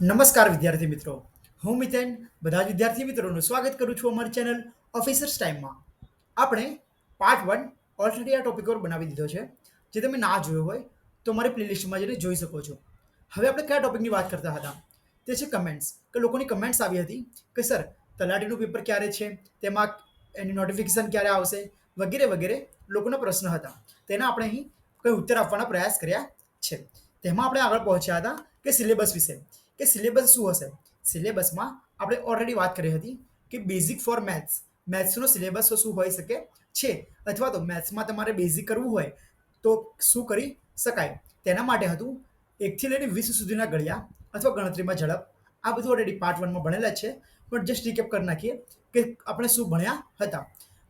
નમસ્કાર વિદ્યાર્થી મિત્રો. હું મિતેન. બધા વિદ્યાર્થી મિત્રોનું સ્વાગત કરું છું અમારી ચેનલ ઓફિસર્સ ટાઈમમાં આપણે પાર્ટ વન ઓલરેડી આ ટોપિક પર બનાવી દીધો છે. જે તમે ના જોયો હોય તો મારી પ્લેલિસ્ટમાં જઈને જોઈ શકો છો. હવે આપણે કયા ટોપિકની વાત કરતા હતા? તે છે કમેન્ટ્સ કે લોકોની કમેન્ટ્સ આવી હતી કે સર તલાટીનું પેપર ક્યારે છે? તેમાં એની નોટિફિકેશન ક્યારે આવશે? વગેરે વગેરે લોકોના પ્રશ્ન હતા. તેના આપણે અહીં કંઈ ઉત્તર આપવાના પ્રયાસ કર્યા છે. તેમાં આપણે આગળ પહોંચ્યા હતા કે સિલેબસ વિશે. કે સિલેબસ શું હશે? સિલેબસમાં આપણે ઓલરેડી વાત કરી હતી કે બેઝિક ફોર મેથ્સ મેથ્સનો સિલેબસ શું હોઈ શકે? છે. અથવા તો મેથ્સમાં તમારે બેઝિક કરવું હોય, તો શું કરી શકાય? તેના માટે હતું એકથી લઈને વીસ સુધીના ગળ્યા અથવા ગણતરીમાં ઝડપ. આ બધું ઓલરેડી પાર્ટ વનમાં ભણેલા છે. પણ જસ્ટ રિકેપ કરી નાખીએ કે આપણે શું ભણ્યા હતા.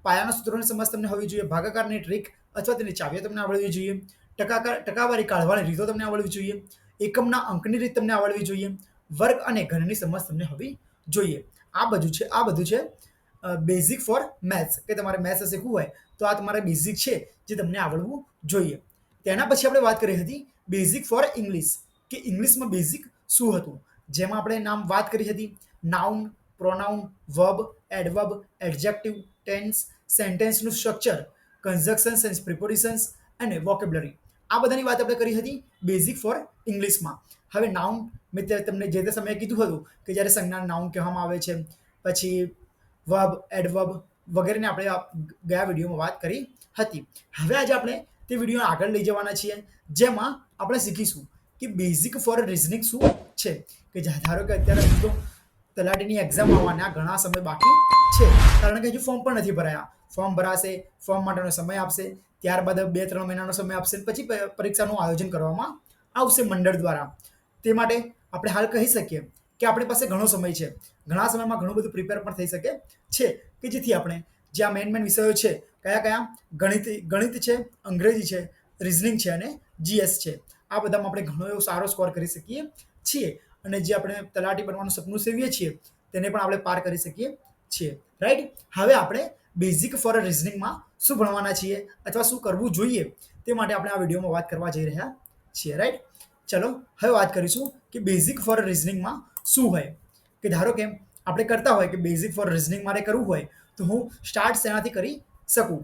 પાયાના સૂત્રોની સમજ તમને હોવી જોઈએ, ભાગાકારની ટ્રીક અથવા તેની ચાવીઓ તમને આવડવી જોઈએ ટકાકાર ટકાવારી કાઢવાની રીતો તમને આવડવી જોઈએ એકમના અંકની રીત તમને આવડવી જોઈએ, વર્ગ અને ઘનની સમજ તમને હોવી જોઈએ. આ બધું છે, આ બધું છે બેઝિક ફોર મેથ્સ કે તમારે મેથ્સ શીખવું હોય, તો આ તમારે બેઝિક છે જે તમને આવડવું જોઈએ. તેના પછી આપણે વાત કરી હતી બેઝિક ફોર ઇંગ્લિશ કે ઇંગ્લિશમાં બેઝિક શું હતું? જેમાં આપણે નામ વાત કરી હતી noun pronoun verb adverb adjective tense સેન્ટેન્સનું structure conjunctions sense prepositions અને વોકેબ્લરી આ બધાની વાત આપણે કરી હતી બેઝિક ફોર ઇંગ્લિશમાં. હવે નાઉન મેં ત્યારે તમને જે તે સમયે કીધું હતું કે જ્યારે સંજ્ઞા નાઉન કહેવામાં આવે છે, પછી વર્બ એડવર્બ વગેરેને આપણે ગયા વિડીયોમાં વાત કરી હતી. હવે આજે આપણે તે વીડિયો આગળ લઈ જવાના છીએ, જેમાં આપણે શીખીશું કે બેઝિક ફોર રિઝનિંગ શું છે. કે ધારો કે અત્યારે તો તલાટીની એક્ઝામ આવવાના ઘણા સમય બાકી છે. કારણ કે હજુ ફોર્મ પણ નથી ભરાયા. ફોર્મ ભરાશે ફોર્મ માટેનો સમય આપશે, ત્યારબાદ બે ત્રણ મહિનાનો સમય આપશે, પછી પરીક્ષાનું આયોજન કરવામાં આવશે મંડળ દ્વારા. તે માટે આપણે હાલ કહી શકીએ કે આપણી પાસે ઘણો સમય છે. ઘણા સમયમાં ઘણું બધું પ્રિપેર પણ થઈ શકે છે કે જેથી આપણે જે આ મેન મેન વિષયો છે, કયા કયા ગણિત ગણિત છે, અંગ્રેજી છે રિઝનિંગ છે અને જીએસ છે, આ બધામાં આપણે ઘણો એવો સારો સ્કોર કરી શકીએ છીએ. અને જે આપણે તલાટી બનવાનું સપનું સેવીએ છીએ, તેને પણ આપણે પાર કરી શકીએ છીએ. રાઈટ હવે આપણે બેઝિક ફોર રિઝનિંગમાં શું ભણવાના છીએ અથવા શું કરવું જોઈએ તે માટે આપણે આ વિડીયોમાં વાત કરવા જઈ રહ્યા છીએ રાઈટ ચલો, હવે વાત કરીશું કે બેઝિક ફોર રિઝનિંગમાં શું હોય. કે ધારો કે આપણે કરતા હોય કે બેઝિક ફોર રિઝનિંગ મારે કરવું હોય, તો હું સ્ટાર્ટ શેનાથી કરી શકું?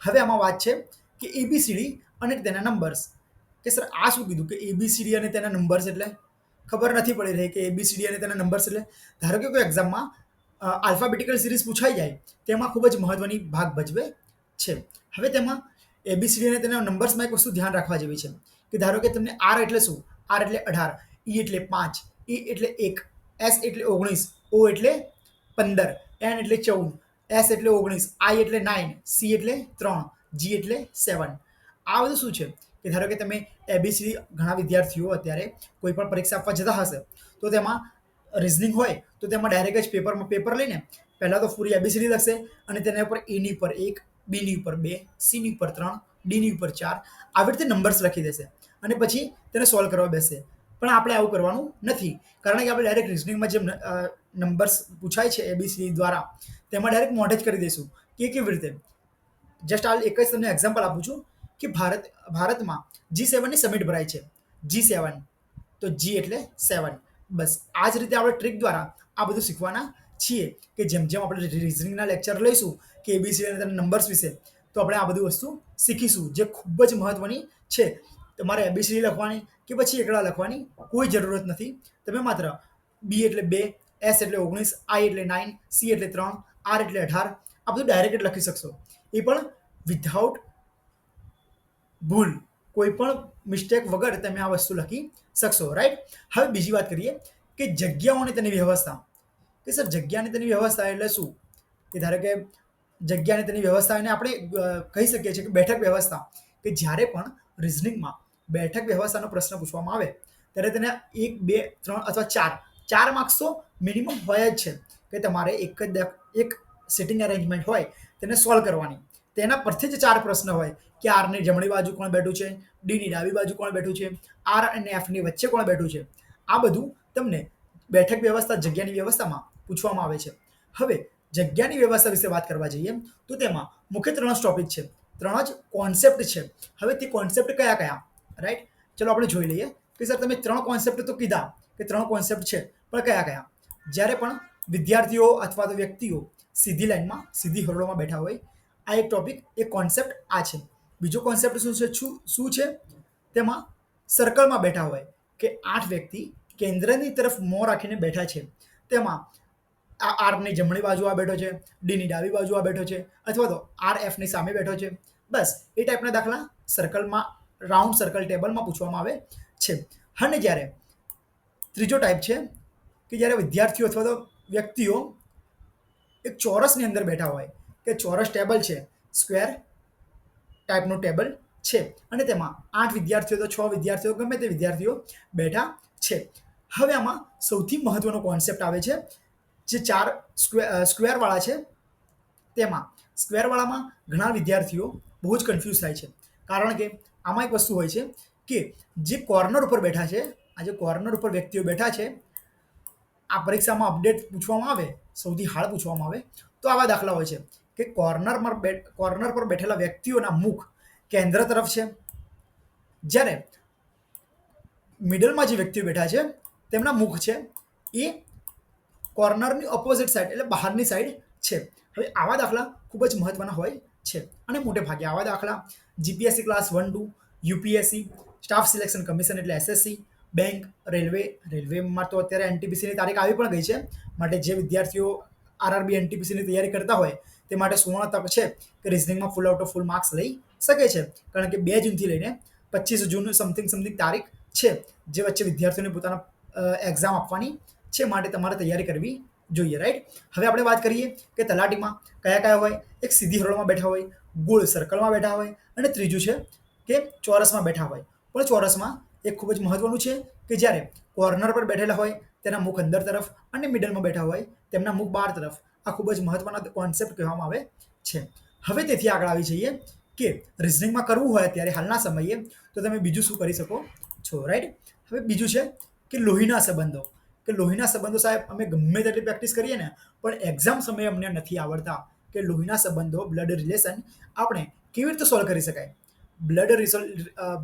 હવે આમાં વાત છે કે એબીસીડી અને તેના નંબર્સ કે સર, આ શું કીધું? કે એબીસીડી અને તેના નંબર્સ એટલે? ખબર નથી પડી રહી કે એબીસીડી અને તેના નંબર્સ એટલે? ધારો કે કોઈ એક્ઝામમાં આલ્ફાબેટિકલ સિરીઝ પૂછાઈ જાય, તેમાં ખૂબ જ મહત્વની ભાગ ભજવે છે. હવે તેમાં એબીસીડી અને તેના નંબર્સમાં એક વસ્તુ ધ્યાન રાખવા જેવી છે. કે ધારો કે તમને આર એટલે શું? આર એટલે અઢાર, ઈ એટલે પાંચ, ઈ એટલે એક, એસ એટલે ઓગણીસ, ઓ એટલે પંદર, એન એટલે ચૌદ, એસ એટલે ઓગણીસ, આઈ એટલે નાઇન, સી એટલે ત્રણ, જી એટલે સેવન. આ બધું શું છે? કે ધારો કે તમે એબીસીડી ઘણા વિદ્યાર્થીઓ અત્યારે કોઈ પણ પરીક્ષા આપવા જતા હશે, તો તેમાં રિઝનિંગ હોય, તો તેમાં ડાયરેક્ટ જ પેપરમાં પેપર લઈને પહેલાં તો પૂરી એબીસીડી લખશે અને તેના ઉપર એની ઉપર એક બીની ઉપર બે સીની ઉપર ત્રણ ડીની ઉપર ચાર, આવી રીતે નંબર્સ લખી દેશે. અને પછી તેને સોલ્વ કરવા બેસે. પણ આપણે આવું કરવાનું નથી. કારણ કે આપણે ડાયરેક્ટ રિઝનિંગમાં જે નંબર્સ પૂછાય છે એબીસી દ્વારા, તેમાં ડાયરેક્ટ મોઢે જ કરી દઈશું કે કેવી રીતે. જસ્ટ હાલ એક જ તમને એક્ઝામ્પલ આપું છું કે ભારત, ભારતમાં જી સેવનની સમિટ ભરાય છે. જી સેવન તો જી એટલે સેવન બસ, આ જ રીતે આપણે ટ્રીક દ્વારા આ બધું શીખવાના છીએ કે જેમ જેમ આપણે રિઝનિંગના લેક્ચર લઈશું કે એબીસી નંબર્સ વિશે, તો આપણે આ બધી વસ્તુ શીખીશું, જે ખૂબ જ મહત્વની છે. તમારે એબીસીડી લખવાની કે પછી એકડા લખવાની કોઈ જરૂરત નથી. તમે માત્ર બી એટલે બે એસ એટલે ઓગણીસ આઈ એટલે નાઇન સી એટલે ત્રણ આર એટલે અઢાર, આ બધું ડાયરેક્ટ લખી શકશો. એ પણ વિધાઉટ ભૂલ. કોઈ પણ મિસ્ટેક વગર તમે આ વસ્તુ લખી શકશો રાઈટ હવે બીજી વાત કરીએ કે જગ્યાઓની તેની વ્યવસ્થા. કે સર, જગ્યાની તેની વ્યવસ્થા એટલે શું? કે ધારો કે જગ્યાની તેની વ્યવસ્થા એને આપણે કહી શકીએ છીએ કે બેઠક વ્યવસ્થા. કે જ્યારે પણ રિઝનિંગમાં બેઠક વ્યવસ્થાનો પ્રશ્ન પૂછવામાં આવે, ત્યારે તેને એક, બે, ત્રણ અથવા ચાર ચાર માર્ક્સ તો મિનિમમ હોય જ છે કે તમારે એક જ એક સિટિંગ અરેન્જમેન્ટ હોય તેને સોલ્વ કરવાની. તેના પરથી જ ચાર પ્રશ્ન હોય કે આરની જમણી બાજુ કોણ બેઠું છે ડીની ડાબી બાજુ કોણ બેઠું છે આર અને એફની વચ્ચે કોણ બેઠું છે, આ બધું તમને બેઠક વ્યવસ્થા, જગ્યાની વ્યવસ્થામાં પૂછવામાં આવે છે. હવે જગ્યાની વ્યવસ્થા વિશે વાત કરવા જઈએ, તો તેમાં મુખ્ય ત્રણ જ ટોપિક છે. ત્રણ જ કોન્સેપ્ટ છે. હવે તે કોન્સેપ્ટ કયા કયા રાઈટ ચલો આપણે જોઈ લઈએ કે સર તમે ત્રણ કોન્સેપ્ટ તો કીધા કે ત્રણ કોન્સેપ્ટ છે, પણ કયા કયા? જ્યારે પણ વિદ્યાર્થીઓ અથવા તો વ્યક્તિઓ સીધી લાઈનમાં સીધી હરોળમાં બેઠા હોય, આ એક ટોપિક એક કોન્સેપ્ટ આ છે. બીજો કોન્સેપ્ટ શું છે, શું શું છે? તેમાં સર્કલમાં બેઠા હોય કે આઠ વ્યક્તિ કેન્દ્રની તરફ મોં રાખીને બેઠા છે. તેમાં આ આરની જમણી બાજુ આ બેઠો છે ડીની ડાબી બાજુ આ બેઠો છે, અથવા તો આર એફની સામે બેઠો છે. બસ, એ ટાઈપના દાખલા સર્કલમાં રાઉન્ડ સર્કલ ટેબલમાં પૂછવામાં આવે છે. અને જ્યારે ત્રીજો ટાઈપ છે કે જ્યારે વિદ્યાર્થીઓ અથવા તો વ્યક્તિઓ એક ચોરસની અંદર બેઠા હોય, કે ચોરસ ટેબલ છે, સ્ક્વેર ટાઈપનું ટેબલ છે. અને તેમાં આઠ વિદ્યાર્થીઓ તો છ વિદ્યાર્થીઓ, ગમે તે વિદ્યાર્થીઓ બેઠા છે. હવે આમાં સૌથી મહત્વનો કોન્સેપ્ટ આવે છે, જે ચાર સ્ક્વેર સ્ક્વેરવાળા છે, તેમાં સ્ક્વેરવાળામાં ઘણા વિદ્યાર્થીઓ બહુ જ કન્ફ્યુઝ થાય છે. કારણ કે આમાં એક વસ્તુ હોય છે કે જે કોર્નર ઉપર બેઠા છે, આ જે કોર્નર ઉપર વ્યક્તિઓ બેઠા છે, આ પરીક્ષામાં અપડેટ પૂછવામાં આવે, સૌથી હાર્ડ પૂછવામાં આવે, તો આવા દાખલા હોય છે કે કોર્નરમાં બે કોર્નર પર બેઠેલા વ્યક્તિઓના મુખ કેન્દ્ર તરફ છે. જ્યારે મિડલમાં જે વ્યક્તિઓ બેઠા છે, તેમના મુખ છે, એ કોર્નરની ઓપોઝિટ સાઈડ એટલે બહારની સાઈડ છે. હવે આવા દાખલા ખૂબ જ મહત્ત્વના હોય છે. અને મોટે ભાગે આવા દાખલા GPSC class one two UPSC staff selection commission એટલે એસએસસી બેંક રેલવે રેલવેમાં તો અત્યારે એનટીપીસીની તારીખ આવી પણ ગઈ છે. માટે જે વિદ્યાર્થીઓ આરઆરબી એનટીપીસીની તૈયારી કરતા હોય, તે માટે સુવર્ણ તક છે કે રિઝનિંગમાં full out of full marks લઈ શકે છે. કારણ કે બે જૂનથી લઈને પચીસ જૂન સમથિંગ સમથિંગ તારીખ છે, જે વચ્ચે વિદ્યાર્થીઓને પોતાના એક્ઝામ આપવાની છે. માટે તમારે તૈયારી કરવી જોઈએ રાઈટ હવે આપણે વાત કરીએ કે તલાટીમાં કયા કયા હોય? એક સીધી હરોળમાં બેઠા હોય, ગોળ સર્કલમાં બેઠા હોય અને ત્રીજું છે કે ચોરસમાં બેઠા હોય. પણ ચોરસમાં એક ખૂબ જ મહત્વનું છે કે જ્યારે કોર્નર પર બેઠેલા હોય, તેના મુખ અંદર તરફ અને મિડલમાં બેઠા હોય, તેમના મુખ બહાર તરફ. આ ખૂબ જ મહત્વના કોન્સેપ્ટ કહેવામાં આવે છે. હવે તેથી આગળ આવી જઈએ કે રિઝનિંગમાં કરવું હોય ત્યારે હાલના સમયે તો તમે બીજું શું કરી શકો છો રાઈટ હવે બીજું છે કે લોહીના સંબંધો. કે લોહીના સંબંધો સાહેબ અમે ગમે તેટલી પ્રેક્ટિસ કરીએ ને, પણ એક્ઝામ સમયે અમને નથી આવડતા કે લોહીના સંબંધો બ્લડ રિલેશન આપણે કેવી રીતે સોલ્વ કરી શકાય? બ્લડ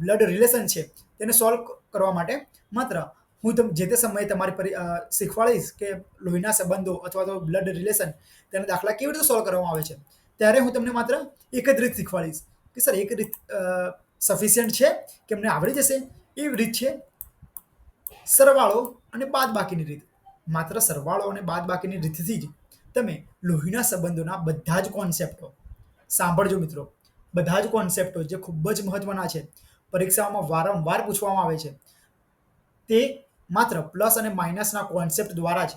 બ્લડ રિલેશન છે તેને સોલ્વ કરવા માટે માત્ર હું તમ, જે તે સમયે તમારી શીખવાડીશ કે લોહીના સંબંધો અથવા તો બ્લડ રિલેશન તેના દાખલા કેવી રીતે સોલ્વ કરવામાં આવે છે, ત્યારે હું તમને માત્ર એક જ રીત શીખવાડીશ કે સર એક રીત સફિશિયન્ટ છે કે અમને આવડી જશે? એ રીત છે. સરવાળો અને બાદબાકીની રીત. માત્ર સરવાળો અને બાદ બાકીની રીતથી જ તમે લોહીના સંબંધોના બધા જ કોન્સેપ્ટો સાંભળજો મિત્રો. બધા જ કોન્સેપ્ટો જે ખૂબ જ મહત્વના છે. પરીક્ષાઓમાં વારંવાર પૂછવામાં આવે છે. તે માત્ર પ્લસ અને માઇનસના કોન્સેપ્ટ દ્વારા જ,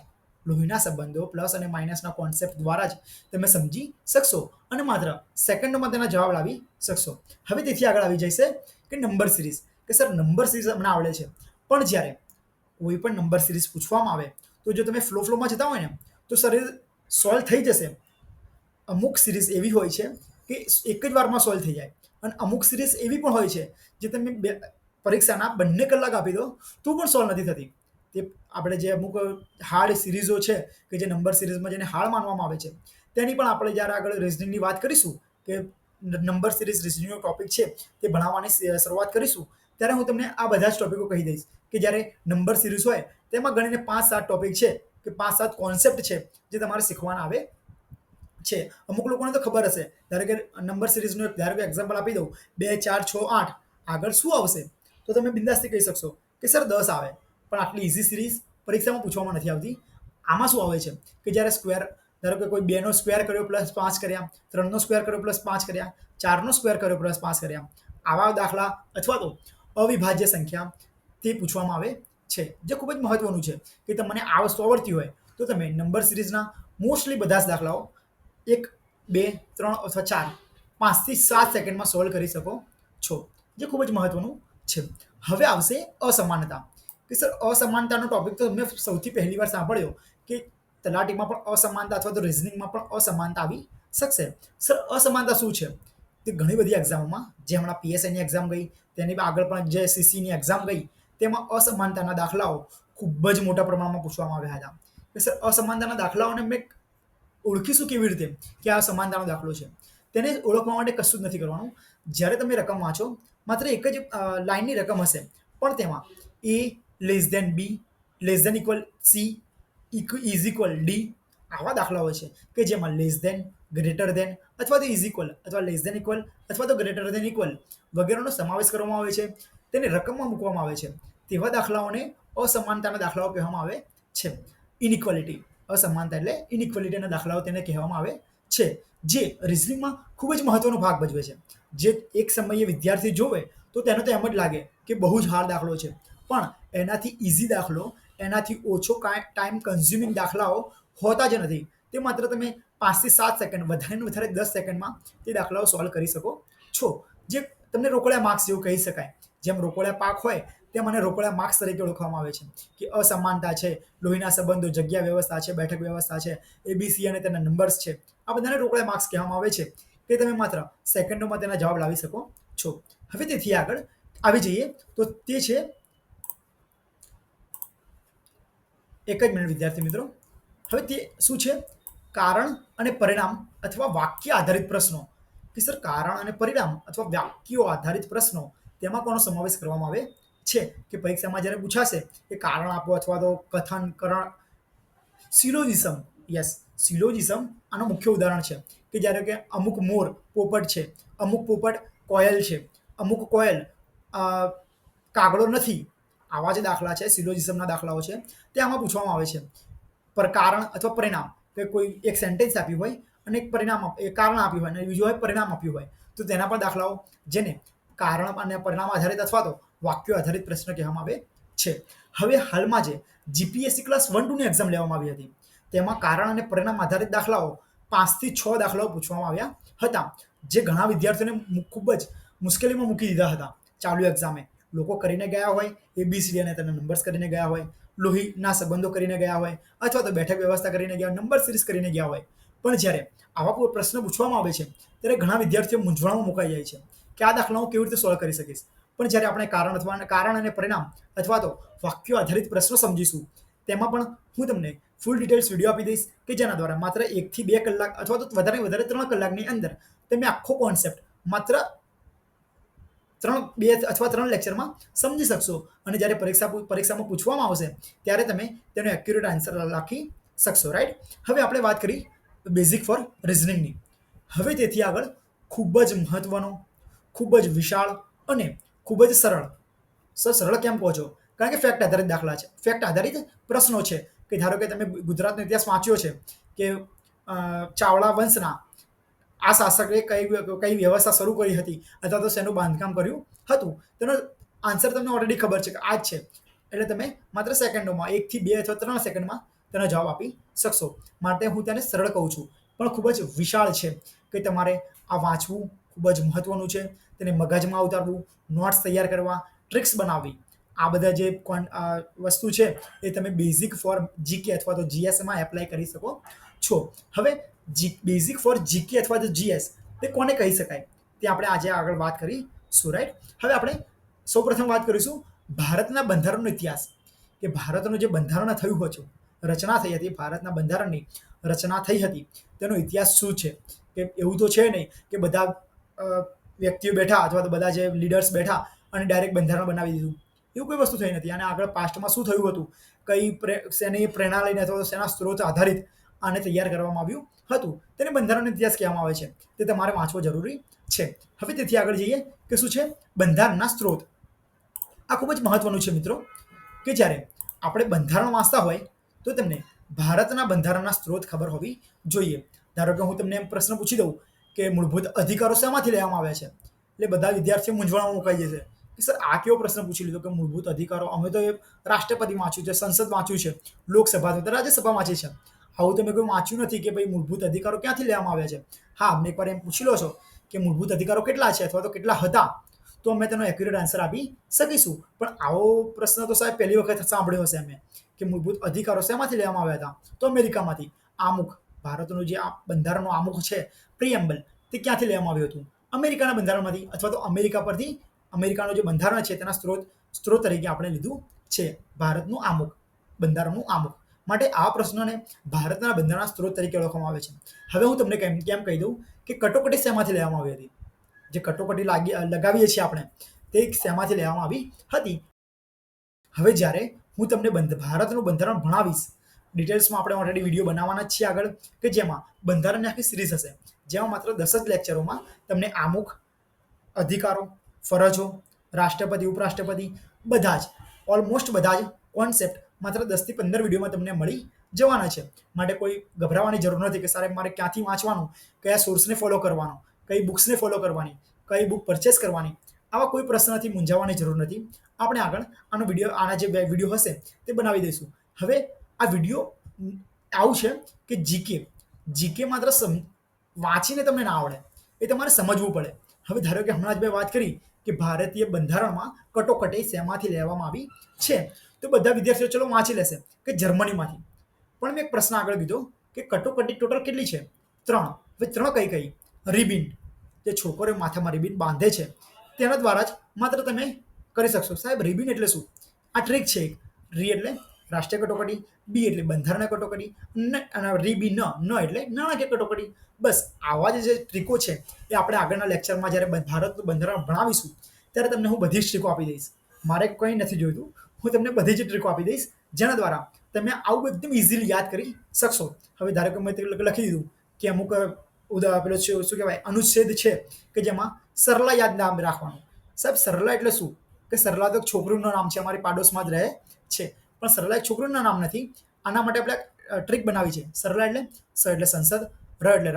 લોહીના સંબંધો પ્લસ અને માઇનસના કોન્સેપ્ટ દ્વારા જ તમે સમજી શકશો અને માત્ર સેકન્ડમાં તેના જવાબ લાવી શકશો. હવે તેથી આગળ આવી જશે કે નંબર સિરીઝ કે સર નંબર સિરીઝ અમને આવડે છે. પણ જ્યારે કોઈ પણ નંબર સિરીઝ પૂછવામાં આવે, તો જો તમે ફ્લો ફ્લોમાં જતા હોય ને, તો શરીર સોલ્વ થઈ જશે. અમુક સિરીઝ એવી હોય છે કે એક જ વારમાં સોલ્વ થઈ જાય, અને અમુક સિરીઝ એવી પણ હોય છે જે તમે બે પરીક્ષાના બંને કલાક આપી દો, તો પણ સોલ્વ નથી થતી. તે આપણે જે અમુક હાર્ડ સિરીઝો છે, કે જે નંબર સિરીઝમાં જેને હાર્ડ માનવામાં આવે છે, તેની પણ આપણે જ્યારે આગળ રિઝનિંગની વાત કરીશું, કે નંબર સિરીઝ રિઝનિંગનો ટોપિક છે, તે ભણાવવાની શરૂઆત કરીશું ત્યારે હું તમને આ બધા જ ટોપિકો કહી દઈશ કે જ્યારે નંબર સિરીઝ હોય, તેમાં ગણીને પાંચ સાત ટોપિક છે કે પાંચ સાત કોન્સેપ્ટ છે જે તમારે શીખવાના આવે છે. અમુક લોકોને તો ખબર હશે, ધારો કે નંબર સિરીઝનું ધારો કે એક્ઝામ્પલ આપી દઉં, બે, ચાર, છ, આઠ, આગળ શું આવશે? તો તમે બિંદાસથી કહી શકશો કે સર દસ આવે, પણ આટલી ઇઝી સિરીઝ પરીક્ષામાં પૂછવામાં નથી આવતી. આમાં શું આવે છે? કે જ્યારે સ્ક્વેર ધારો કે કોઈ બેનો સ્ક્વેર કર્યો પ્લસ પાંચ કર્યા, ત્રણનો સ્ક્વેર કર્યો પ્લસ પાંચ કર્યા, ચારનો સ્ક્વેર કર્યો પ્લસ પાંચ કર્યા, આવા દાખલા અથવા તો અવિભાજ્ય સંખ્યા તે પૂછવામાં આવે છે. જે ખૂબ જ મહત્વનું છે કે તમને આ વસ્તુ આવડતી હોય તો તમે નંબર સિરીઝના મોસ્ટલી બધા જ દાખલાઓ એક, બે, ત્રણ અથવા ચાર, પાંચથી સાત સેકન્ડમાં સોલ્વ કરી શકો છો. જે ખૂબ જ મહત્વનું છે. હવે આવશે અસમાનતા. કે સર, અસમાનતાનો ટોપિક તો મેં સૌથી પહેલી વાર સાંભળ્યો કે તલાટીમાં પણ અસમાનતા અથવા તો રિઝનિંગમાં પણ અસમાનતા આવી શકશે. સર, અસમાનતા શું છે? તે ઘણી બધી એક્ઝામોમાં જે હમણાં પીએસઆઈની એક્ઝામ ગઈ, તેની આગળ પણ જે સીસીની એક્ઝામ ગઈ, તેમાં અસમાનતાના દાખલાઓ ખૂબ જ મોટા પ્રમાણમાં પૂછવામાં આવ્યા હતા. સર, અસમાનતાના દાખલાઓને મેં ઓળખીશું કેવી રીતે? કે આ સમાનતાનો દાખલો છે. તેને ઓળખવા માટે કશું જ નથી કરવાનું. જ્યારે તમે રકમ વાંચો, માત્ર એક જ લાઇનની રકમ હશે. પણ તેમાં A less than B less than equal C is equal D આવા દાખલાઓ છે કે જેમાં લેસ ધેન ગ્રેટર દેન અથવા તો ઇઝ ઇક્વલ અથવા લેસ ધેન ઇક્વલ અથવા તો ગ્રેટર ધેન ઇક્વલ વગેરેનો સમાવેશ કરવામાં આવે છે. તેને રકમમાં મૂકવામાં આવે છે. તેવા દાખલાઓને અસમાનતાના દાખલાઓ કહેવામાં આવે છે. ઇનઇક્વાલિટી અસમાનતા એટલે ઇનઇક્વાલિટીના દાખલાઓ તેને કહેવામાં આવે છે. જે રિઝનિંગમાં ખૂબ જ મહત્વનો ભાગ ભજવે છે. જે એક સમયે વિદ્યાર્થી જોવે તો તેને તો એમ જ લાગે કે બહુ જ હાર્ડ દાખલો છે. પણ એનાથી ઇઝી દાખલો, એનાથી ઓછો ટાઈમ કન્ઝ્યુમિંગ દાખલાઓ હોતા જ નથી. તે માત્ર તમે પાંચથી સાત સેકન્ડ વધારે વધારે દસ સેકન્ડમાં તે દાખલાઓ સોલ્વ કરી શકો છો. જે તમને રોકડા માર્ક્સ જેવું કહી શકાય. જેમ રોકડા પાક હોય, તેમ મને રોકડા માર્ક્સ તરીકે ઓળખવામાં આવે છે. કે અસમાનતા છે, લોહીના સંબંધો, જગ્યા વ્યવસ્થા છે, બેઠક વ્યવસ્થા છે એબીસી અને તેના નંબર્સ છે. આ બધાને રોકડા માર્ક્સ કહેવામાં આવે છે. કે તમે માત્ર સેકન્ડોમાં તેના જવાબ લાવી શકો છો. હવે તેથી આગળ આવી જઈએ. તો તે છે એક જ મિનિટ વિદ્યાર્થી મિત્રો. હવે તે શું છે? કારણ અને પરિણામ અથવા વાક્ય આધારિત પ્રશ્નો. કે સર, કારણ અને પરિણામ અથવા વાક્યો આધારિત પ્રશ્નો, તેમાં કોનો સમાવેશ કરવામાં આવે છે? કે પરીક્ષામાં જ્યારે પૂછાશે કે કારણ આપો અથવા તો કથન, કરણ, સિલોજિઝમ. યસ, સિલોજિઝમ આનું મુખ્ય ઉદાહરણ છે. કે જ્યારે કે અમુક મોર પોપટ છે, અમુક પોપટ કોયલ છે, અમુક કોયલ કાગડો નથી. આવા જે દાખલા છે, સિલોજિઝમના દાખલાઓ છે, તે આમાં પૂછવામાં આવે છે. પર કારણ અથવા પરિણામ. કે કોઈ એક સેન્ટેન્સ આપ્યું હોય અને એક પરિણામ એક કારણ આપ્યું હોય અને બીજું હોય પરિણામ આપ્યું હોય, તો તેના પર દાખલાઓ, જેને કારણ અને પરિણામ આધારિત અથવા તો વાક્યો આધારિત પ્રશ્ન કહેવામાં આવે છે. હવે હાલમાં જે જીપીએસસી ક્લાસ વન ટુની એક્ઝામ લેવામાં આવી હતી, તેમાં કારણ અને પરિણામ આધારિત દાખલાઓ પાંચથી છ દાખલાઓ પૂછવામાં આવ્યા હતા, જે ઘણા વિદ્યાર્થીઓને ખૂબ જ મુશ્કેલીમાં મૂકી દીધા હતા. ચાલુ એક્ઝામે લોકો કરીને ગયા હોય એબીસીડી અને તેના નંબર્સ કરીને ગયા હોય લોહીના સંબંધો કરીને ગયા હોય, અથવા તો બેઠક વ્યવસ્થા કરીને ગયા નંબર સિરીઝ કરીને ગયા હોય. પણ જ્યારે આવા પ્રશ્ન પૂછવામાં આવે છે, ત્યારે ઘણા વિદ્યાર્થીઓ મૂંઝવણમાં મુકાઈ જાય છે કે આ દાખલા હું કેવી રીતે સોલ્વ કરી શકીશ? પણ જ્યારે આપણે કારણ અથવા કારણ અને પરિણામ અથવા તો વાક્યો આધારિત પ્રશ્નો સમજીશું, તેમાં પણ હું તમને ફૂલ ડિટેલ્સ વીડિયો આપી દઈશ કે જેના દ્વારા માત્ર એકથી બે કલાક અથવા તો વધારે વધારે ત્રણ કલાકની અંદર તમે આખો કોન્સેપ્ટ માત્ર ત્રણ, બે અથવા ત્રણ લેક્ચરમાં સમજી શકશો. અને જ્યારે પરીક્ષા પરીક્ષામાં પૂછવામાં આવશે, ત્યારે તમે તેનો એક્યુરેટ આન્સર લખી શકશો રાઈટ હવે આપણે વાત કરી બેઝિક ફોર રિઝનિંગની હવે તેથી આગળ ખૂબ જ મહત્વનો, ખૂબ જ વિશાળ અને ખૂબ જ સરળ. સર, સરળ કેમ કહો છો કારણ કે ફેક્ટ આધારિત દાખલા છે. ફેક્ટ આધારિત પ્રશ્નો છે કે ધારો કે તમે ગુજરાતનો ઇતિહાસ વાંચ્યો છે કે ચાવડા વંશના આ શાસકે કઈ કઈ વ્યવસ્થા શરૂ કરી હતી અથવા તો શેનું બાંધકામ કર્યું હતું? તેનો આન્સર તમને ઓલરેડી ખબર છે કે આ જ છે. એટલે તમે માત્ર સેકન્ડોમાં, એકથી બે અથવા ત્રણ સેકન્ડમાં તેનો જવાબ આપી શકશો. માટે હું તેને સરળ કહું છું. પણ ખૂબ જ વિશાળ છે કે તમારે આ વાંચવું ખૂબ જ મહત્વનું છે. તેને મગજમાં ઉતારવું નોટ્સ તૈયાર કરવા ટ્રિક્સ બનાવવી. આ બધા જે વસ્તુ છે એ તમે બેઝિક ફોર જીકે અથવા તો જીએસમાં એપ્લાય કરી શકો છો. હવે જી બેઝિક ફોર જીકે અથવા તો જીએસ તે કોને કહી શકાય? તે આપણે આજે આગળ વાત કરીશું રાઈટ હવે આપણે સૌપ્રથમ વાત કરીશું ભારતના બંધારણનો ઇતિહાસ. કે ભારતનું જે બંધારણ થયું હતું રચના થઈ હતી, ભારતના બંધારણની રચના થઈ હતી, તેનો ઇતિહાસ શું છે? કે એવું તો છે નહીં કે બધા વ્યક્તિઓ બેઠા અથવા તો બધા જે લીડર્સ બેઠા અને ડાયરેક્ટ બંધારણ બનાવી દીધું. એવું કોઈ વસ્તુ થઈ નથી. અને આગળ પાસ્ટમાં શું થયું હતું? કઈ શેની પ્રેરણા લઈને અથવા તો શેના સ્ત્રોત આધારિત આને તૈયાર કરવામાં આવ્યું હતું. તેને બંધારણનો ઇતિહાસ કહેવામાં આવે છે. તે તમારે વાંચવો જરૂરી છે. હવે તેથી આગળ જઈએ કે શું છે? બંધારણના સ્ત્રોત. આ ખૂબ જ મહત્વનું છે મિત્રો, કે જ્યારે આપણે બંધારણ વાંચતા હોય, તો તમને ભારતના બંધારણના સ્ત્રોત ખબર હોવી જોઈએ. ધારો કે હું તમને એમ પ્રશ્ન પૂછી દઉં કે મૂળભૂત અધિકારો શેમાંથી લેવામાં આવ્યા છે? એટલે બધા વિદ્યાર્થીઓ મૂંઝવણમાં મુકાઈ જશે. કે સર, આ કેવો પ્રશ્ન પૂછી લીધો કે મૂળભૂત અધિકારો? અમે તો એ રાષ્ટ્રપતિ વાંચ્યું છે, સંસદ વાંચ્યું છે, લોકસભા તો રાજ્યસભા વાંચી છે. આવું તમે કોઈ વાંચ્યું નથી કે ભાઈ મૂળભૂત અધિકારો ક્યાંથી લેવામાં આવ્યા છે? હા અમને એકવાર એમ પૂછી લો છો કે મૂળભૂત અધિકારો કેટલા છે અથવા તો કેટલા હતા? તો અમે તેનો એક્યુરેટ આન્સર આપી શકીશું. પણ આવો પ્રશ્ન તો સાહેબ પહેલી વખત સાંભળ્યો હશે અમે કે મૂળભૂત અધિકારો શેમાંથી લેવામાં આવ્યા હતા? તો અમેરિકામાંથી. આમુખ, ભારતનું જે બંધારણનું આમુખ છે પ્રિએમ્બલ તે ક્યાંથી લેવામાં આવ્યું હતું? અમેરિકાના બંધારણમાંથી અથવા તો અમેરિકા પરથી અમેરિકાનું જે બંધારણ છે તેના સ્ત્રોત સ્ત્રોત તરીકે આપણે લીધું છે ભારતનું આમુખ, બંધારણનું આમુખ. માટે આ પ્રશ્નને ભારતના બંધારણના સ્ત્રોત તરીકે ઓળખવામાં આવે છે. હવે હું તમને કેમ કેમ કહી દઉં કે કટોકટી શેમાંથી લેવામાં આવી હતી? જે કટોકટી લાગી લગાવીએ છીએ આપણે, તે શેમાંથી લેવામાં આવી હતી? હવે જ્યારે હું તમને બંધ ભારતનું બંધારણ ભણાવીશ, ડિટેલ્સમાં આપણે ઓલરેડી વીડિયો બનાવવાના છીએ આગળ, કે જેમાં બંધારણની આખી સિરીઝ હશે, જેમાં માત્ર દસ જ લેક્ચરોમાં તમને આમુખ, અધિકારો, ફરજો, રાષ્ટ્રપતિ, ઉપરાષ્ટ્રપતિ, બધા જ ઓલમોસ્ટ બધા જ કોન્સેપ્ટ માત્ર દસથી પંદર વિડીયોમાં તમને મળી જવાના છે. માટે કોઈ ગભરાવાની જરૂર નથી કે સાહેબ મારે ક્યાંથી વાંચવાનું, કયા સોર્સને ફોલો કરવાનો, કઈ બુક્સને ફોલો કરવાની, કઈ બુક પરચેસ કરવાની, આવા કોઈ પ્રશ્નથી મૂંઝાવવાની જરૂર નથી. આપણે આગળ આનો વીડિયો, આના જે વીડિયો હશે તે બનાવી દઈશું. હવે આ વીડિયો આવું છે કે જીકે જીકે માત્ર સમ, વાંચીને તમને ના આવડે, એ તમારે સમજવું પડે. હવે ધારો કે હમણાં જ મેં વાત કરી કે ભારતીય બંધારણમાં કટોકટી શેમાંથી લેવામાં આવી છે? તો બધા વિદ્યાર્થીઓ ચલો વાંચી લેશે કે જર્મનીમાંથી. પણ મેં એક પ્રશ્ન આગળ કીધો કે કટોકટી ટોટલ કેટલી છે? ત્રણ. હવે ત્રણ કઈ કઈ? રિબિન. જે છોકરીઓ માથામાં રિબિન બાંધે છે, તેના દ્વારા જ માત્ર તમે કરી શકશો. સાહેબ, રિબિન એટલે શું? આ ટ્રીક છે એક. રી એટલે રાષ્ટ્રીય કટોકટી, બી એટલે બંધારણીય કટોકટી અને રી બી ન ન એટલે નાણાકીય કટોકટી. બસ, આવા જે ટ્રીકો છે, એ આપણે આગળના લેક્ચરમાં જ્યારે ભારતનું બંધારણ ભણાવીશું, ત્યારે તમને હું બધી જ ટ્રીકો આપી દઈશ. મારે કંઈ નથી જોઈતું. હું તમને બધી જ ટ્રીકો આપી દઈશ, જેના દ્વારા તમે આવું એકદમ ઇઝીલી યાદ કરી શકશો. હવે ધારો કે મેં લખી દીધું કે અમુક ઉદા પેલો શું કહેવાય, અનુચ્છેદ છે, કે જેમાં સરલા યાદ નામ રાખવાનું. સાહેબ, સરલા એટલે શું? કે સરલા તો છોકરીનું નામ છે, અમારી પાડોશમાં જ રહે છે. પણ સરલા એક છોકરીનું નામ નથી. આના માટે આપણે ટ્રીક બનાવી છે. સરલા એટલે સ એટલે સંસદ, ર એટલે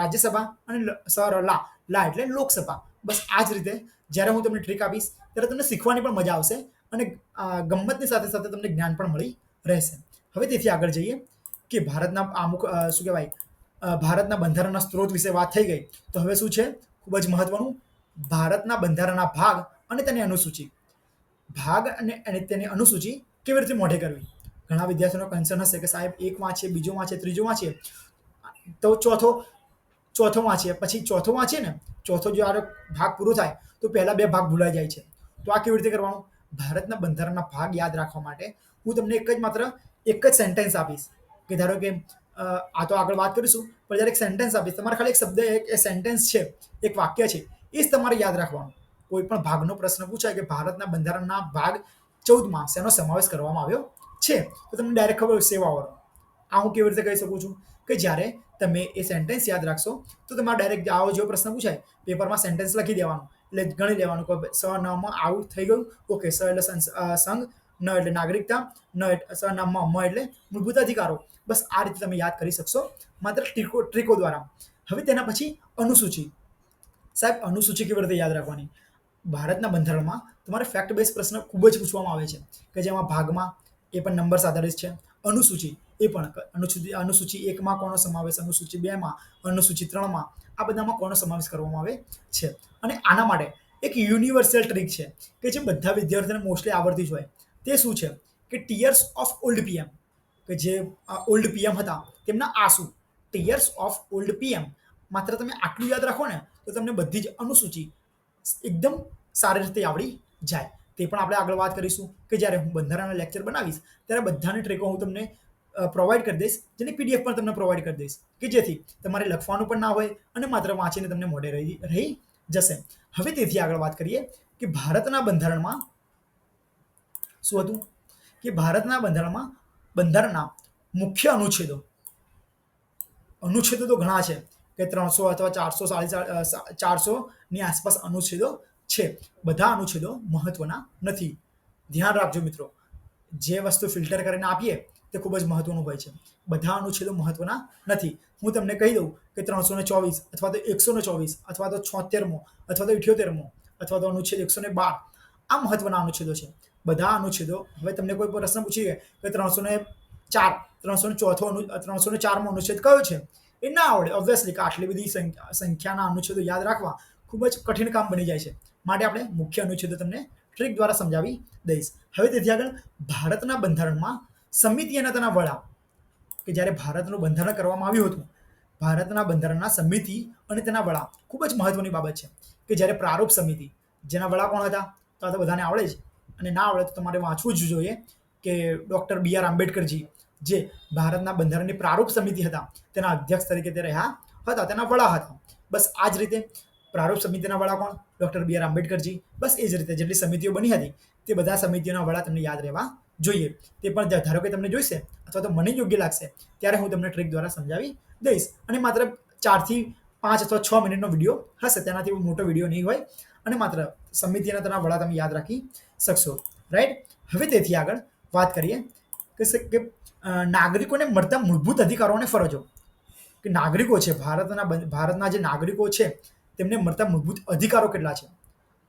રાજ્યસભા અને સર લા. લા એટલે લોકસભા. બસ આ જ રીતે, જ્યારે હું તમને ટ્રીક આપીશ, ત્યારે તમને શીખવાની પણ મજા આવશે. અને ગમતની સાથે સાથે તમને જ્ઞાન પણ મળી રહેશે. હવે તેથી આગળ જઈએ કે ભારતના અમુક શું કહેવાય ભારતના બંધારણના સ્ત્રોત વિશે વાત થઈ ગઈ, તો હવે શું છે? ખૂબ જ મહત્વનું. ભારતના બંધારણના ભાગ અને તેની અનુસૂચિ. ભાગ અને અને તેની અનુસૂચિ કેવી રીતે મોઢે કરવી? ઘણા વિદ્યાર્થીઓનો કન્સર્ન હશે કે સાહેબ એક વાંચીએ બીજો વાંચીએ ત્રીજો વાંચીએ તો ચોથો ચોથો વાંચીએ પછી ચોથો વાંચીએ ને, ચોથો જો આ ભાગ પૂરો થાય, તો પહેલાં બે ભાગ ભૂલાઈ જાય છે. તો આ કેવી રીતે કરવાનું? ભારતના બંધારણના ભાગ યાદ રાખવા માટે હું તમને એક જ માત્ર એક જ સેન્ટેન્સ આપીશ. કે ધારો કે આ તો આગળ વાત કરીશું, પણ જ્યારે એક સેન્ટેન્સ આપીશ, તમારે ખાલી એક શબ્દ, એક સેન્ટેન્સ છે, એક વાક્ય છે, એ જ તમારે યાદ રાખવાનું. કોઈ પણ ભાગનો પ્રશ્ન પૂછાય કે ભારતના બંધારણના ભાગ ચૌદમાં શેનો સમાવેશ કરવામાં આવ્યો છે, તો તમને ડાયરેક્ટ ખબર સેવાઓનો આ હું કેવી રીતે કહી શકું છું? કે જ્યારે તમે એ સેન્ટેન્સ યાદ રાખશો, તો તમારે ડાયરેક્ટ આવો જેવો પ્રશ્ન પૂછાય પેપરમાં સેન્ટેન્સ લખી દેવાનું. એટલે ગણી લેવાનું કે સ નમાં આવું થઈ ગયું. ઓકે સ એટલે સંઘ, ન એટલે નાગરિકતા, ન સ ન મ મ એટલે મૂળભૂત અધિકારો. બસ આ રીતે તમે યાદ કરી શકશો. માત્ર ટ્રીકો ટ્રીકો દ્વારા. હવે તેના પછી અનુસૂચિ. સાહેબ, અનુસૂચિ કેવી રીતે યાદ રાખવાની? ભારતના બંધારણમાં તમારે ફેક્ટ બેઝ પ્રશ્ન ખૂબ જ પૂછવામાં આવે છે. કે જેમાં ભાગમાં એ પણ નંબર આધારિત છે. અનુસૂચિ એ પણ અનુસૂચિ અનુસૂચિ એકમાં કોનો સમાવેશ, અનુસૂચિ બેમાં, અનુસૂચિ ત્રણમાં, આ બધામાં કોનો સમાવેશ કરવામાં આવે છે? અને આના માટે એક યુનિવર્સલ ટ્રીક છે કે જે બધા વિદ્યાર્થીઓને મોસ્ટલી આવડતી જ હોય. તે શું છે? કે ટીયર્સ ઓફ ઓલ્ડ પીએમ કે જે ઓલ્ડ પીએમ હતા, તેમના આંસુ ટીયર્સ ઓફ ઓલ્ડ પીએમ માત્ર તમે આટલું યાદ રાખો ને, તો તમને બધી જ અનુસૂચિ એકદમ સારી રીતે આવડી જાય. તે પણ આપણે આગળ વાત કરીશું કે જ્યારે હું બંધારણના લેક્ચર બનાવીશ, ત્યારે બધાની ટ્રેકો હું તમને પ્રોવાઈડ કરી દઈશ, જેની પીડીએફ પણ તમને પ્રોવાઈડ કરી દઈશ, કે જેથી તમારે લખવાનું પણ ના હોય અને માત્ર વાંચીને તમને મોઢે રહી રહી જશે. હવે તેથી આગળ વાત કરીએ કે ભારતના બંધારણમાં શું હતું? કે ભારતના બંધારણમાં બંધારણના મુખ્ય અનુચ્છેદો અનુચ્છેદો તો ઘણા છે, કે ત્રણસો અથવા ચારસો સાડી ચારસો ની આસપાસ અનુચ્છેદો છે. બધા અનુચ્છેદો મહત્વના નથી. ધ્યાન રાખજો મિત્રો. જે વસ્તુ ફિલ્ટર કરીને આપીએ, તે ખૂબ જ મહત્વનું હોય છે. બધા અનુચ્છેદો મહત્વના નથી. હું તમને કહી દઉં કે ત્રણસો ને ચોવીસ અથવા તો એકસો ને ચોવીસ અથવા તો છોતેરમો અથવા તો ઇઠ્યોતેરમો અથવા તો અનુચ્છેદ એકસો ને બાર આ મહત્વના અનુચ્છેદો છે. બધા અનુચ્છેદો, હવે તમને કોઈ પ્રશ્ન પૂછીએ કે ત્રણસો ને ચાર, ત્રણસો ને ચોથો ત્રણસો ને ચારમો અનુચ્છેદ કયો છે? એ ના આવડે. ઓબ્વિયસલી કે આટલી બધી સંખ્યાના અનુચ્છેદો યાદ રાખવા ખૂબ જ કઠિન કામ બની જાય છે. માટે આપણે મુખ્ય અનુચ્છેદો તમને ટ્રીક દ્વારા સમજાવી દઈશ. હવે તેથી આગળ ભારતના બંધારણમાં સમિતિ અને તેના વડા, કે જ્યારે ભારતનું બંધારણ કરવામાં આવ્યું હતું, ભારતના બંધારણના સમિતિ અને તેના વડા ખૂબ જ મહત્વની બાબત છે કે જ્યારે પ્રારૂપ સમિતિ, જેના વડા કોણ હતા, તો આ તો બધાને આવડે જ. અને ના આવડે તો તમારે વાંચવું જ જોઈએ કે ડૉક્ટર બી આર આંબેડકરજી, જે ભારતના બંધારણની પ્રારૂપ સમિતિ હતા, તેના અધ્યક્ષ તરીકે તે રહ્યા હતા, તેના વડા હતા. બસ આ જ રીતે પ્રારૂપ સમિતિના વડા કોણ? ડૉક્ટર બી આર આંબેડકરજી. બસ એ જ રીતે જેટલી સમિતિઓ બની હતી, તે બધા સમિતિઓના વડા તમને યાદ રહેવા જોઈએ. તે પણ ધારો કે તમને જોઈશે, અથવા તો મને યોગ્ય લાગશે, ત્યારે હું તમને ટ્રીક દ્વારા સમજાવી દઈશ. અને માત્ર ચારથી પાંચ અથવા છ મિનિટનો વીડિયો હશે, તેનાથી મોટો વીડિયો નહીં હોય. અને માત્ર સમિતિના તેના વડા તમે યાદ રાખી શકશો. રાઈટ હવે તેથી આગળ વાત કરીએ કે નાગરિકોને મળતા મૂળભૂત અધિકારો અને ફરજો. કે નાગરિકો છે, ભારતના ભારતના જે નાગરિકો છે તેમને મળતા મૂળભૂત અધિકારો કેટલા છે?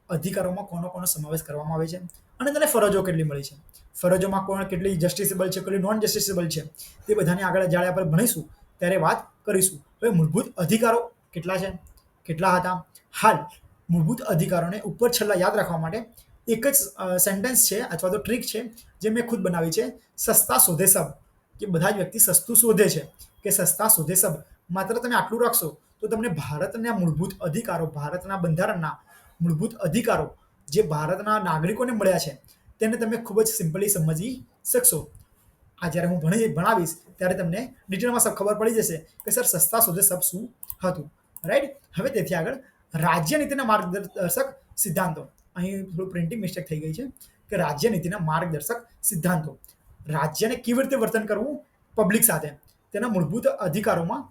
અધિકારોમાં કોનો કોનો સમાવેશ કરવામાં આવે છે? અને તેને ફરજો કેટલી મળી છે? ફરજોમાં કોણ કેટલી જસ્ટિસેબલ છે, કેટલી નોન જસ્ટિસેબલ છે? તે બધાને આગળ જ્યારે આપણે ભણીશું, ત્યારે વાત કરીશું. હવે મૂળભૂત અધિકારો કેટલા છે? કેટલા હતા? હાલ, મૂળભૂત અધિકારોને ઉપર છેલ્લા યાદ રાખવા માટે એક જ સેન્ટેન્સ છે અથવા તો ટ્રીક છે, જે મેં ખુદ બનાવી છે. સસ્તા શોધે સબ કે બધા જ વ્યક્તિ સસ્તું શોધે છે. કે સસ્તા શોધે સબ માત્ર તમે આટલું રાખશો તો તમને ભારતના મૂળભૂત અધિકારો, ભારતના બંધારણના મૂળભૂત અધિકારો જે ભારતના નાગરિકોને મળ્યા છે, તેને તમે ખૂબ જ સિમ્પલી સમજી શકશો. આ જ્યારે હું ભણી ભણાવીશ, ત્યારે તમને ડિટેલમાં સબ ખબર પડી જશે કે સર સસ્તા શોધે સબ શું હતું. રાઈટ હવે તેથી આગળ રાજ્ય નીતિના માર્ગદર્શક સિદ્ધાંતો. અહીં થોડું પ્રિન્ટિંગ મિસ્ટેક થઈ ગઈ છે કે રાજ્ય નીતિના માર્ગદર્શક સિદ્ધાંતો. રાજ્યને કેવી રીતે વર્તન કરવું? પબ્લિક સાથે. તેના મૂળભૂત અધિકારોમાં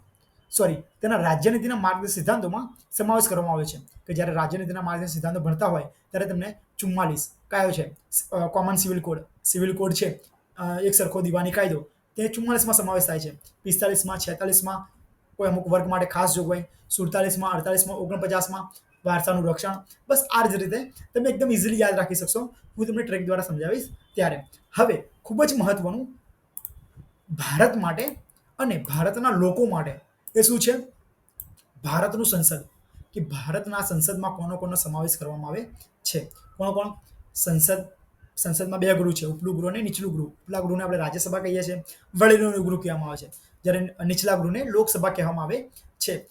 સોરી તેના રાજ્યનીતિના માર્ગદર્શક સિદ્ધાંતોમાં સમાવેશ કરવામાં આવે છે. કે જ્યારે રાજ્યનીતિના માર્ગદર્શક સિદ્ધાંતો ભણતા હોય, ત્યારે તમને ચુમ્માલીસ કયો છે. Common civil code civil code છે. એક સરખો દિવાની કાયદો. તે ચુમ્માલીસમાં સમાવેશ થાય છે. પિસ્તાલીસમાં, છેતાલીસમાં કોઈ અમુક વર્ગ માટે ખાસ જોગવાઈ સુડતાલીસમાં, અડતાલીસમાં, ઓગણપચાસમાં વારસાનું રક્ષણ. બસ આ જ રીતે તમે એકદમ ઇઝીલી યાદ રાખી શકશો. હું તમને ટ્રેક દ્વારા સમજાવીશ ત્યારે. હવે ખૂબ જ મહત્વનું, ભારત માટે અને ભારતના લોકો માટે એ શું છે? ભારતનું સંસદ. કે ભારતના સંસદમાં કોનો કોનો સમાવેશ કરવામાં આવે છે? કોણ કોણ? સંસદ, સંસદમાં બે ગૃહ છે, ઉપલું ગૃહ અને નીચલું ગૃહ. ઉપલા ગૃહને આપણે રાજ્યસભા કહીએ છીએ. વડીલોનું ગૃહ કહેવામાં આવે છે. જ્યારે નીચલા ગૃહને લોકસભા કહેવામાં આવે છે.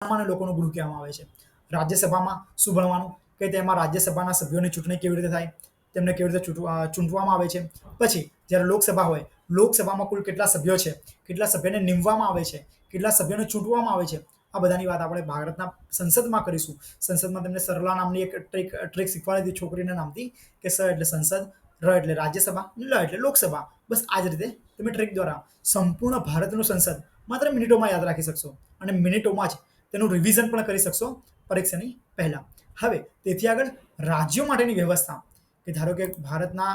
સામાન્ય લોકોનું ગૃહ કહેવામાં આવે છે. રાજ્યસભામાં શું ભણવાનું? કે તેમાં રાજ્યસભાના સભ્યોની ચૂંટણી કેવી રીતે થાય? તેમને કેવી રીતે ચૂંટવા ચૂંટવામાં આવે છે? પછી જ્યારે લોકસભા હોય લોકસભામાં કુલ કેટલા સભ્યો છે? કેટલા સભ્યોને નીમવામાં આવે છે? કેટલા સભ્યોને ચૂંટવામાં આવે છે? આ બધાની વાત આપણે ભારતના સંસદમાં કરીશું. સંસદમાં તમને સરલા નામની એક ટ્રીક ટ્રીક શીખવાડી હતી છોકરીના નામથી, કે સ એટલે સંસદ, ર એટલે રાજ્યસભા લ એટલે લોકસભા. બસ આ જ રીતે તમે ટ્રીક દ્વારા સંપૂર્ણ ભારતનું સંસદ માત્ર મિનિટોમાં યાદ રાખી શકશો અને મિનિટોમાં જ તેનું રિવિઝન પણ કરી શકશો પરીક્ષાની પહેલાં. હવે તેથી આગળ રાજ્યો માટેની વ્યવસ્થા, કે ધારો કે ભારતના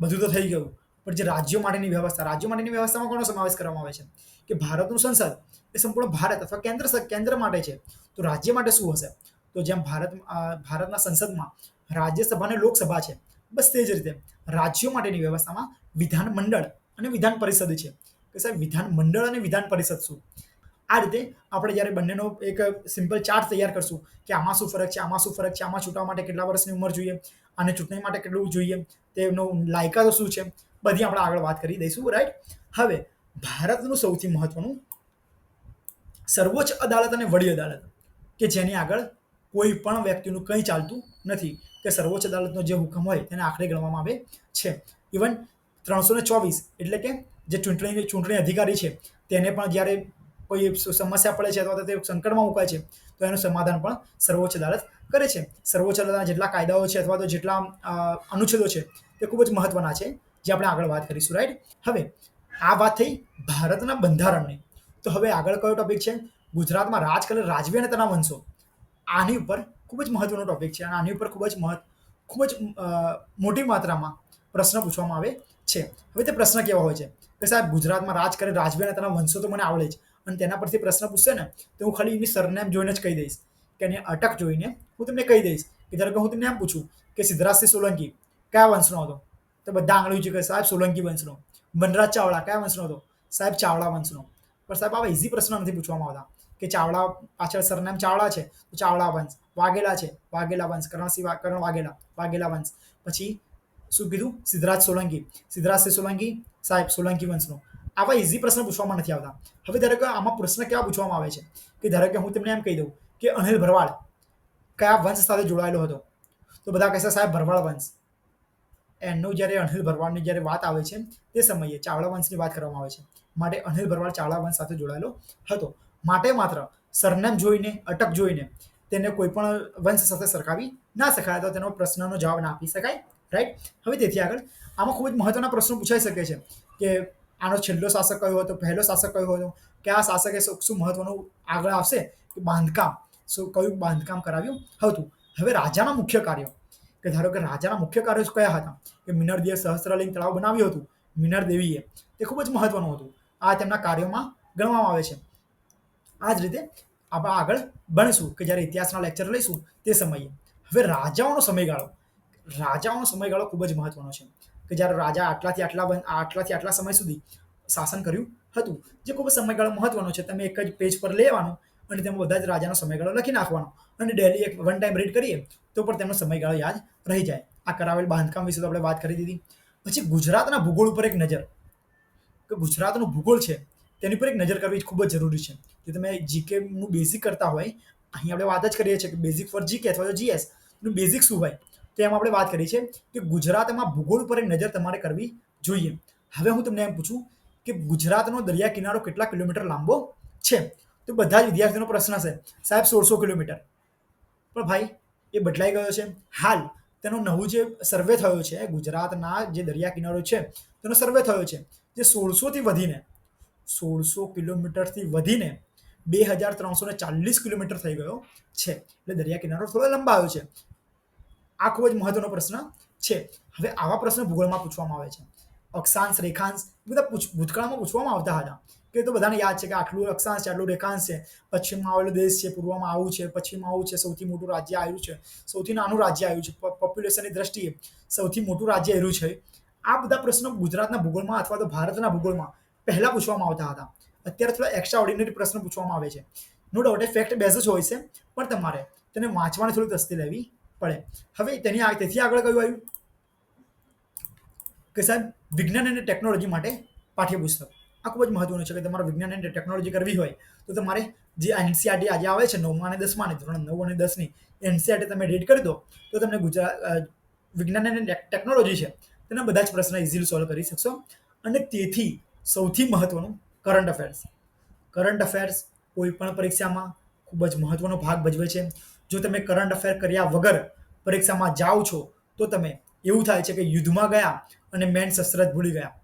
બધું તો થઈ ગયું પણ જે રાજ્યો માટેની વ્યવસ્થા, રાજ્યો માટેની વ્યવસ્થામાં કોનો સમાવેશ કરવામાં આવે છે? કે ભારતનું સંસદ એ સંપૂર્ણ ભારત અથવા કેન્દ્ર કેન્દ્ર માટે છે. તો રાજ્ય માટે શું હશે? તો જેમ ભારત ભારતના સંસદમાં રાજ્યસભા અને લોકસભા છે, બસ તે જ રીતે રાજ્યો માટેની વ્યવસ્થામાં વિધાન મંડળ અને વિધાન પરિષદ છે. કે સાહેબ, વિધાન મંડળ અને વિધાન પરિષદ શું? આ રીતે આપણે જ્યારે બંનેનો એક સિમ્પલ ચાર્ટ તૈયાર કરશું કે આમાં શું ફરક છે, આમાં શું ફરક છે, આમાં છૂટવા માટે કેટલા વર્ષની ઉંમર જોઈએ, અને ચૂંટણી માટે કેટલું જોઈએ, તેનો લાયકાતો શું છે બધી આપણે આગળ વાત કરી દઈશું રાઈટ હવે ભારતનું સૌથી મહત્વનું સર્વોચ્ચ અદાલત અને વડી અદાલત, કે જેની આગળ કોઈ પણ વ્યક્તિનું કંઈ ચાલતું નથી, કે સર્વોચ્ચ અદાલતનો જે હુકમ હોય તેને આખરે ગણવામાં આવે છે. ઇવન ત્રણસો ને ચોવીસ એટલે કે જે ચૂંટણી ચૂંટણી અધિકારી છે, તેને પણ જ્યારે કોઈ સમસ્યા પડે છે અથવા તો સંકટમાં મુકાય છે, તો એનું સમાધાન પણ સર્વોચ્ચ અદાલત કરે છે. સર્વોચ્ચ અદાલતના જેટલા કાયદાઓ છે અથવા તો જેટલા અનુચ્છેદો છે, તે ખૂબ જ મહત્વના છે. જે આપણે આગળ વાત કરીશું રાઈટ હવે આ વાત થઈ ભારતના બંધારણની. તો હવે આગળ કયો ટોપિક છે? ગુજરાતમાં રાજ કરે રાજવી અને તેના વંશો. આની ઉપર ખૂબ જ મહત્વનો ટોપિક છે અને આની ઉપર ખૂબ જ મહત્વ, ખૂબ જ મોટી માત્રામાં પ્રશ્ન પૂછવામાં આવે છે. હવે તે પ્રશ્ન કેવા હોય છે? કે સાહેબ, ગુજરાતમાં રાજ કરે રાજવી અને તેના વંશો તો મને આવડે જ. અને તેના પરથી પ્રશ્ન પૂછશે ને, તો હું ખાલી એની સરનેમ જોઈને જ કહી દઈશ. કે એની અટક જોઈને હું તમને કહી દઈશ. કે ધારો કે હું તમને એમ પૂછું કે સિદ્ધરાજસિંહ સોલંકી કયા વંશનો હતો? તો બધા આંગળી ઊંચી કરે, સાહેબ, સોલંકી વંશનો. વનરાજ ચાવડા. કયા વંશનો હતો? સાહેબ, ચાવડા વંશનો. પણ સાહેબ, આવા ઇઝી પ્રશ્ન નથી પૂછવામાં આવતા કે ચાવડા પાછળ સરનામ ચાવડા છે? તો ચાવડા વંશ. વાઘેલા છે. વાઘેલા વંશ. કરણસિંહ વા- કરણ વાઘેલા. વાઘેલા વંશ. પછી શું કીધું? સિદ્ધરાજ સોલંકી. સિદ્ધરાજ સોલંકી? સાહેબ, સોલંકી વંશનો. આવા ઇઝી પ્રશ્ન પૂછવામાં નથી આવતા. હવે ધારો કે આમાં પ્રશ્ન કેવા પૂછવામાં આવે છે? કે ધારો કે હું તમને એમ કહી દઉં કે અનિલ ભરવાડ કયા વંશ સાથે જોડાયેલો હતો? તો બધા કહેશે, સાહેબ, ભરવાડ વંશ. એનું જ્યારે અનિલ ભરવાડની જ્યારે વાત આવે છે, તે સમયે ચાવડા વંશની વાત કરવામાં આવે છે. માટે અનિલ ભરવાડ ચાવડા વંશ સાથે જોડાયેલો હતો. માટે માત્ર સરનામ જોઈને, અટક જોઈને તેને કોઈ પણ વંશ સાથે સરખાવી ના શકાય, તો તેનો પ્રશ્નનો જવાબ ના આપી શકાય રાઈટ હવે તેથી આગળ આમાં ખૂબ જ મહત્વના પ્રશ્નો પૂછાઈ શકે છે કે આનો છેલ્લો શાસક કયો હતો, પહેલો શાસક કયો હતો કે આ શાસકે શું મહત્વનું આગળ આવશે, કે બાંધકામ, શું કયું બાંધકામ કરાવ્યું હતું. હવે રાજાના મુખ્ય કાર્યો. કે ધારો કે રાજાના મુખ્ય કાર્યો કયા હતા? કે મિનર દેવ સહસ્ત્રલિંગ તળાવ બનાવ્યું હતું મિનર દેવીએ તે ખૂબ જ મહત્વનું હતું. આ તેમના કાર્યોમાં ગણવામાં આવે છે. આ જ રીતે આપણે આગળ ભણીશું કે જ્યારે ઇતિહાસના લેક્ચર લઈશું તે સમયે. હવે રાજાઓનો સમયગાળો. રાજાઓનો સમયગાળો ખૂબ જ મહત્વનો છે. કે જ્યારે રાજા આટલાથી આટલા આટલાથી આટલા સમય સુધી શાસન કર્યું હતું, જે ખૂબ જ સમયગાળો મહત્વનો છે. તમે એક જ પેજ પર લેવાનું અને તેમાં બધા જ રાજાનો સમયગાળો લખી નાખવાનો. અને ડેલી એક વન ટાઈમ રીડ કરીએ તો પણ તેમનો સમયગાળો યાદ રહી જાય. આ કરાવેલ બાંધકામ વિશે તો આપણે વાત કરી દીધી. પછી ગુજરાતના ભૂગોળ ઉપર એક નજર. કે ગુજરાતનું ભૂગોળ છે, તેની પર એક નજર કરવી ખૂબ જ જરૂરી છે. જો તમે જીકે નું બેઝિક કરતા હોય, અહીં આપણે વાત જ કરીએ છીએ કે બેઝિક ફોર જીકે અથવા તો જીએસનું બેઝિક શું હોય? તો એમાં આપણે વાત કરી છે કે ગુજરાતમાં ભૂગોળ પર એક નજર તમારે કરવી જોઈએ. હવે હું તમને એમ પૂછું કે ગુજરાતનો દરિયા કિનારો કેટલા કિલોમીટર લાંબો છે? તો બધા જ વિદ્યાર્થીઓનો પ્રશ્ન છે સાહેબ, સોળસો કિલોમીટર. પણ ભાઈ એ બદલાઈ ગયો છે. હાલ તેનો નવું જે સર્વે થયો છે, ગુજરાતના જે દરિયા કિનારો છે, તેનો સર્વે થયો છે, જે સોળસોથી વધીને, સોળસો કિલોમીટરથી વધીને બે હજાર ત્રણસો ને ચાલીસ કિલોમીટર થઈ ગયો છે. એટલે દરિયા કિનારો થોડો લંબાયો છે. આ ખૂબ જ મહત્વનો પ્રશ્ન છે. હવે આવા પ્રશ્ન ભૂગોળમાં પૂછવામાં આવે છે. અક્ષાંશ, રેખાંશ બધા ભૂતકાળમાં પૂછવામાં આવતા હતા. કે તો બધાને યાદ છે કે આટલું અક્ષાંશ છે, આટલું રેખાંશ છે. પશ્ચિમમાં આવેલો દેશ છે, પૂર્વમાં આવું છે, પશ્ચિમમાં આવું છે, સૌથી મોટું રાજ્ય આવ્યું છે. સૌથી નાનું રાજ્ય આવ્યું છે. પોપ્યુલેશનની દ્રષ્ટિએ સૌથી મોટું રાજ્ય આવ્યું છે. આ બધા પ્રશ્નો ગુજરાતના ભૂગોળમાં અથવા તો ભારતના ભૂગોળમાં પહેલા પૂછવામાં આવતા હતા. અત્યારે થોડા એક્સ્ટ્રા ઓર્ડિનરી પ્રશ્ન પૂછવામાં આવે છે. નો ડાઉટ એ ફેક્ટ બેઝ જ હોય છે. પણ તમારે તેને વાંચવાની થોડી તસ્તી લેવી પડે. હવે તેની તેથી આગળ કયું આવ્યું કે સાહેબ, વિજ્ઞાન અને ટેકનોલોજી માટે પાઠ્યપુસ્તક. આ ખૂબ જ મહત્વનું છે કે તમારે વિજ્ઞાન અને ટેકનોલોજી કરવી હોય તો તમારે જે એનસીઆરટી આજે આવે છે નવમા અને દસમા ને ધોરણ નવ અને દસની એનસીઆરટી તમે રીડ કરી દો તો તમને ગુજરાત વિજ્ઞાન અને ટેકનોલોજી છે તેના બધા જ પ્રશ્ન ઇઝીલી સોલ્વ કરી શકશો. અને તેથી સૌથી મહત્વનું કરંટ અફેર્સ કરંટ અફેર્સ કોઈ પણ પરીક્ષામાં ખૂબ જ મહત્વનો ભાગ ભજવે છે. જો તમે કરંટ અફેર કર્યા વગર પરીક્ષામાં જાઓ છો તો તમે એવું થાય છે કે યુદ્ધમાં ગયા અને મેન શસ્ત્ર જ ભૂલી ગયા.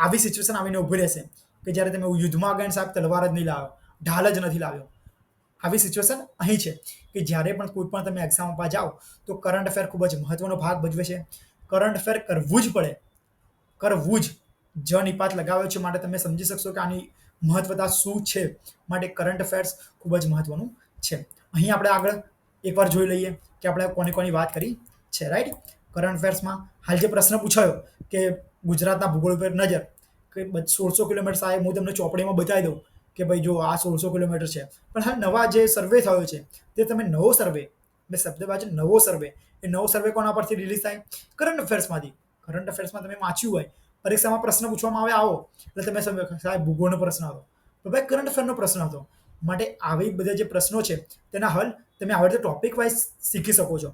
આવી સિચ્યુએશન આવીને ઊભી રહેશે કે જ્યારે તમે યુદ્ધમાં આગળ સાહેબ તલવાર જ નહીં લાવ્યો, ઢાલ જ નથી લાવ્યો. આવી સિચ્યુએશન અહીં છે કે જ્યારે પણ કોઈ પણ તમે એક્ઝામ આપવા જાઓ, તો કરંટ અફેર ખૂબ જ મહત્વનો ભાગ ભજવે છે. કરંટ અફેર કરવું જ પડે. કરવું જ. જ નિપાત લગાવ્યો છે માટે તમે સમજી શકશો કે આની મહત્વતા શું છે માટે કરંટ અફેર્સ ખૂબ જ મહત્વનું છે. અહીં આપણે આગળ એકવાર જોઈ લઈએ કે આપણે કોની કોની વાત કરી છે રાઈટ કરંટ અફેર્સમાં હાલ જે પ્રશ્ન પૂછાયો કે ગુજરાતના ભૂગોળ પર નજર કે સોળસો કિલોમીટર સાહેબ હું તમને ચોપડીમાં બતાવી દઉં કે ભાઈ જો આ સોળસો કિલોમીટર છે. પણ હાલ નવા જે સર્વે થયો છે, તે તમે નવો સર્વે મેં શબ્દ વાંચ્યો નવો સર્વે એ નવો સર્વે કોના પરથી રિલીઝ થાય? કરંટ અફેર્સમાંથી કરંટ અફેર્સમાં તમે વાંચ્યું હોય, પરીક્ષામાં પ્રશ્ન પૂછવામાં આવે આવો. એટલે તમે સાહેબ, ભૂગોળનો પ્રશ્ન હતો. તો ભાઈ કરંટ અફેરનો પ્રશ્ન હતો. માટે આવી બધા જે પ્રશ્નો છે, તેના હલ તમે આવી રીતે ટોપિક વાઇઝ શીખી શકો છો.